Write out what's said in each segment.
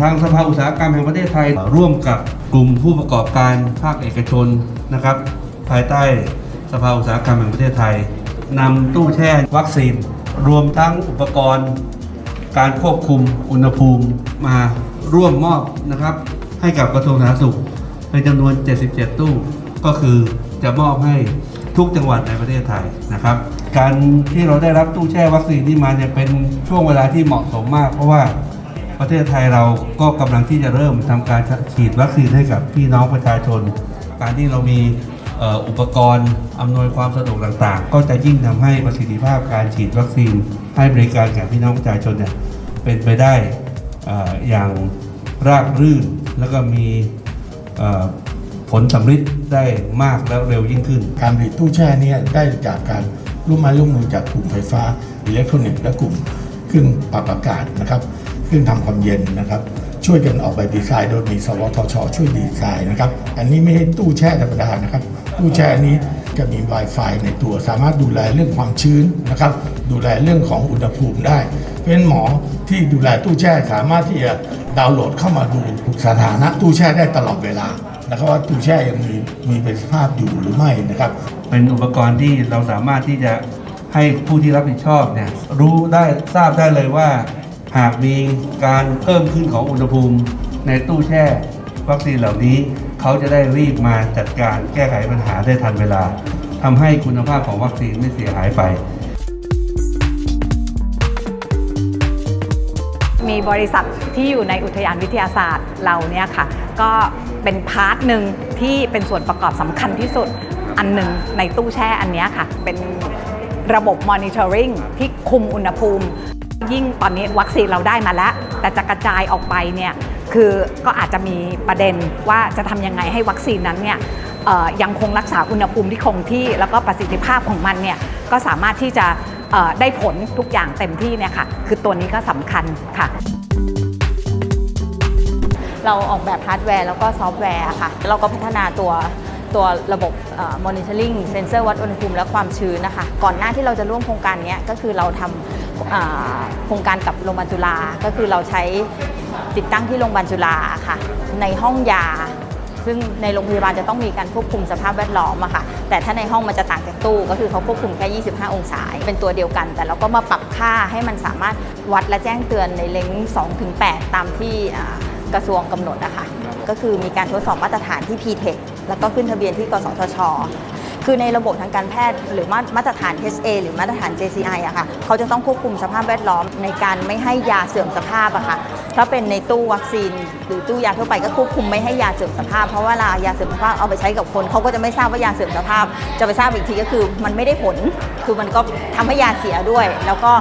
ทางสภาอุตสาหกรรมแห่งประเทศไทย ร่วมกับกลุ่มผู้ประกอบการภาคเอกชนนะครับ ภายใต้สภาอุตสาหกรรมแห่งประเทศไทยนำตู้แช่วัคซีน รวมทั้งอุปกรณ์ การควบคุมอุณหภูมิมาร่วมมอบนะครับ ให้กับกระทรวงสาธารณสุขในจำนวน 77 ตู้ ก็คือจะมอบให้ทุกจังหวัดในประเทศไทยนะครับ การที่เราได้รับตู้แช่วัคซีนที่มาเนี่ยเป็นช่วงเวลาที่เหมาะสมมาก เพราะว่า ประเทศไทยเราก็กำลังที่จะเริ่มทำการฉีดวัคซีนให้กับพี่น้องประชาชน การที่เรามีอุปกรณ์อำนวยความสะดวกต่างๆ ก็จะยิ่งทำให้ประสิทธิภาพการฉีดวัคซีนให้บริการแก่พี่น้องประชาชนเนี่ยเป็นไปได้ออย่างราบรื่น แล้วก็มีผลสำฤทธิ์ได้มากและเร็วยิ่งขึ้น การผลิตตู้แช่เนี่ยได้จากการร่วมไม้ร่วมมือจากกลุ่มไฟฟ้าอิเล็กทรอนิกส์และกลุ่มเครื่องปรับอากาศนะครับ เครื่องทำความเย็นนะครับ ช่วยกันออกแบบดีไซน์โดยมีสวทช ช่วยดีไซน์นะครับ อันนี้ไม่ใช่ตู้แช่ธรรมดานะครับ ตู้แช่นี้จะมี Wi-Fi ในตัวสามารถดูแลเรื่องความชื้นนะครับ ดูแลเรื่องของอุณหภูมิได้ เพราะฉะนั้นหมอที่ดูแลตู้แช่สามารถที่จะดาวน์โหลดเข้ามาดูสถานะตู้แช่ได้ตลอดเวลานะครับว่าตู้แช่ยังมีมีประสิทธิภาพอยู่หรือไม่นะครับ เป็นอุปกรณ์ที่เราสามารถที่จะให้ผู้ที่รับผิดชอบเนี่ยรู้ได้ทราบได้เลยว่า หากมีการเพิ่มขึ้นของอุณหภูมิในตู้แช่วัคซีนเหล่านี้ เขาจะได้รีบมาจัดการแก้ไขปัญหาได้ทันเวลาทำให้คุณภาพของวัคซีนไม่เสียหายไปมีบริษัทที่อยู่ในอุทยานวิทยาศาสตร์เราเนี่ยค่ะ ก็เป็นพาร์ทหนึ่งที่เป็นส่วนประกอบสำคัญที่สุดอันหนึ่งในตู้แช่อันนี้ค่ะ เป็นระบบ monitoring ที่คุมอุณหภูมิ ยิ่งตอนนี้วัคซีนเราได้มาแล้ว แต่จะกระจายออกไปเนี่ยคือก็อาจจะมีประเด็นว่าจะทำยังไงให้วัคซีนนั้นเนี่ยยังคงรักษาอุณหภูมิที่คงที่ แล้วก็ประสิทธิภาพของมันเนี่ยก็สามารถที่จะได้ผลทุกอย่างเต็มที่เนี่ยค่ะคือตัวนี้ก็สำคัญค่ะเราออกแบบฮาร์ดแวร์แล้วก็ซอฟต์แวร์ค่ะ เราก็พัฒนาตัว ตัวระบบเอ่อ monitoring เซนเซอร์วัดอุณหภูมิและความชื้นนะคะ ก่อนหน้าที่เราจะร่วมโครงการนี้ก็คือเราทำโครงการกับโรงพยาบาลจุฬาก็คือเราใช้ติดตั้งที่โรงพยาบาลจุฬาค่ะ ในห้องยา ซึ่งในโรงพยาบาลจะต้องมีการควบคุมสภาพแวดล้อมอะค่ะ แต่ถ้าในห้องมันจะต่างจากตู้ ก็คือเขาควบคุมแค่ 25 องศา เป็นตัวเดียวกัน แต่เราก็มาปรับค่าให้มันสามารถวัดและแจ้งเตือนในเลนส์2-8 ตามที่กระทรวงกำหนดนะคะ ก็คือมีการทดสอบมาตรฐานที่ p-tech แล้วก็ขึ้นทะเบียนที่กสทช คือในระบบทางการแพทย์ หรือมามาตรฐาน HA หรือมาตรฐาน JCI อะค่ะเขาจะต้องควบคุมสภาพแวดล้อมในการไม่ให้ยาเสื่อมสภาพอะค่ะถ้าเป็นในตู้วัคซีน หรือตู้ยาทั่วไปก็ควบคุมไม่ให้ยาเสื่อมสภาพ เพราะว่าลายาเสื่อมสภาพเอาไปใช้กับคนเขาก็จะไม่ทราบว่ายาเสื่อมสภาพ จะไปทราบอีกทีก็คือมันไม่ได้ผลคือมันก็ทำให้ยาเสียด้วย แล้วก็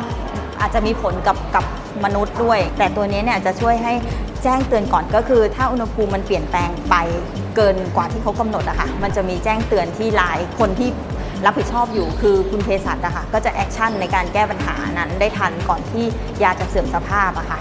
อาจจะมีผลกับกับมนุษย์ด้วย แต่ตัวนี้เนี่ยจะช่วยให้ แจ้งเตือนก่อนก็คือ ถ้าอุณหภูมิมันเปลี่ยนแปลงไปเกินกว่าที่เขากำหนดอะค่ะมันจะมีแจ้งเตือนที่ไลน์คนที่รับผิดชอบอยู่คือคุณเภสัชอะค่ะก็จะแอคชั่นในการแก้ปัญหานั้นได้ทันก่อนที่ยาจะเสื่อมสภาพอะค่ะ